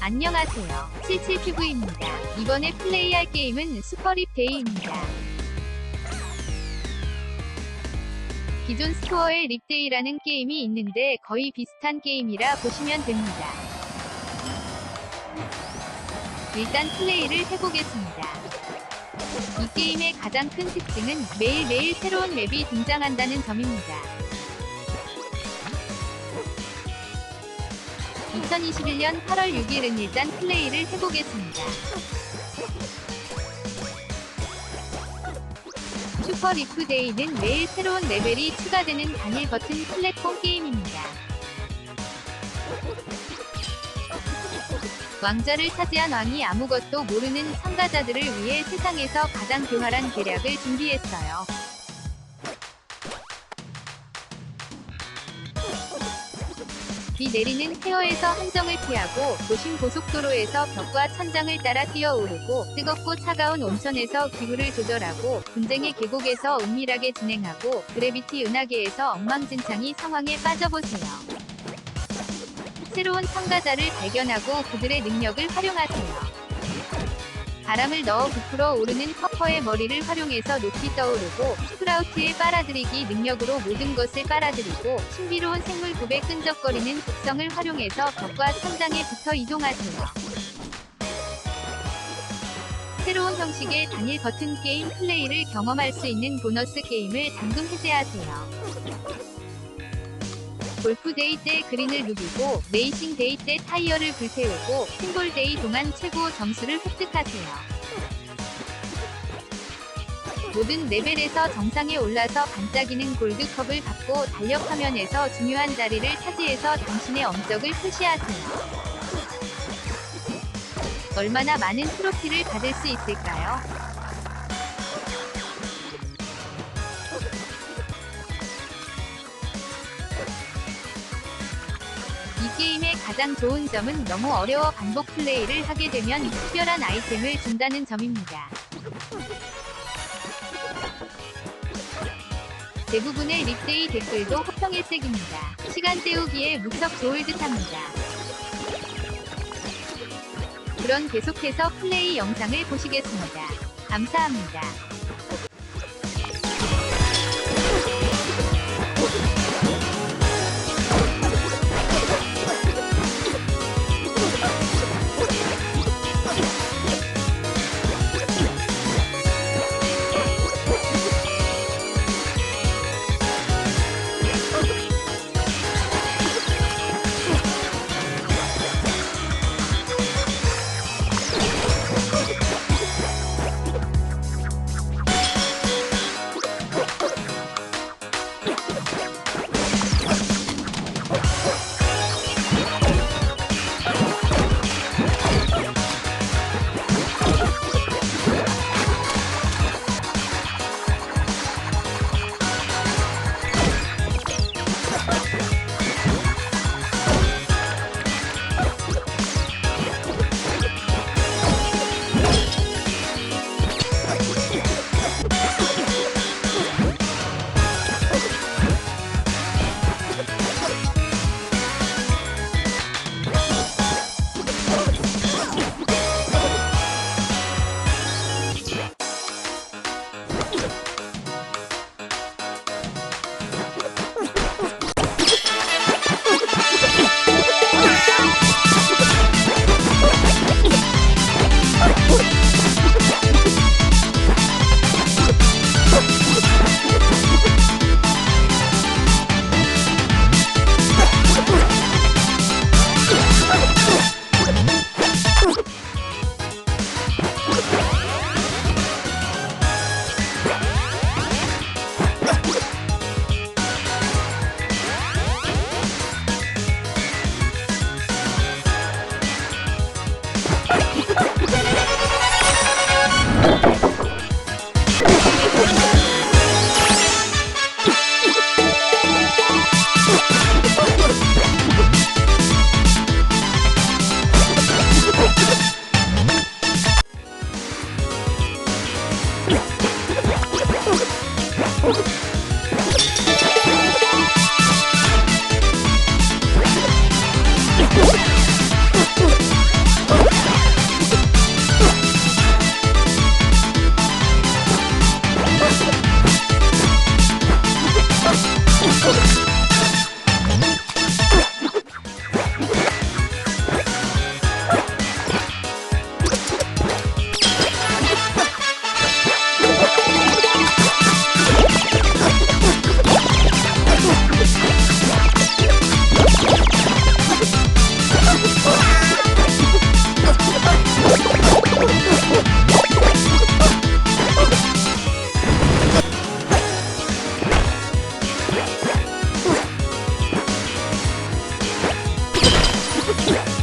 안녕하세요. 77PV입니다. 이번에 플레이할 게임은 슈퍼립 데이입니다. 기존 스토어에 립데이라는 게임이 있는데 거의 비슷한 게임이라 보시면 됩니다. 일단 플레이를 해보겠습니다. 이 게임의 가장 큰 특징은 매일매일 새로운 맵이 등장한다는 점입니다. 2021년 8월 6일은 일단 플레이를 해보겠습니다. 슈퍼 리프 데이는 매일 새로운 레벨이 추가되는 단일 버튼 플랫폼 게임입니다. 왕자를 차지한 왕이 아무것도 모르는 참가자들을 위해 세상에서 가장 교활한 계략을 준비했어요. 비 내리는 페어에서 함정을 피하고 도심 고속도로에서 벽과 천장을 따라 뛰어오르고 뜨겁고 차가운 온천에서 기후를 조절하고 분쟁의 계곡에서 은밀하게 진행하고 그래비티 은하계에서 엉망진창이 상황에 빠져보세요. 새로운 참가자를 발견하고 그들의 능력을 활용하세요. 바람을 넣어 부풀어 오르는 커퍼의 머리를 활용해서 높이 떠오르고 스프라우트의 빨아들이기 능력으로 모든 것을 빨아들이고 신비로운 생물굽의 끈적거리는 특성을 활용해서 벽과 천장에 붙어 이동하세요. 새로운 형식의 단일 버튼 게임 플레이를 경험할 수 있는 보너스 게임을 방금 해제하세요. 골프데이 때 그린을 누비고 레이싱데이 때 타이어를 불태우고 싱볼데이 동안 최고 점수를 획득하세요. 모든 레벨에서 정상에 올라서 반짝이는 골드컵을 받고 달력 화면에서 중요한 자리를 차지해서 당신의 업적을 표시하세요. 얼마나 많은 트로피를 받을 수 있을까요? 게임의 가장 좋은 점은 너무 어려워 반복 플레이를 하게 되면 특별한 아이템을 준다는 점입니다. 대부분의 립데이 댓글도 호평일색입니다. 시간 때우기에 무척 좋을 듯합니다. 그럼 계속해서 플레이 영상을 보시겠습니다. 감사합니다. すげえ!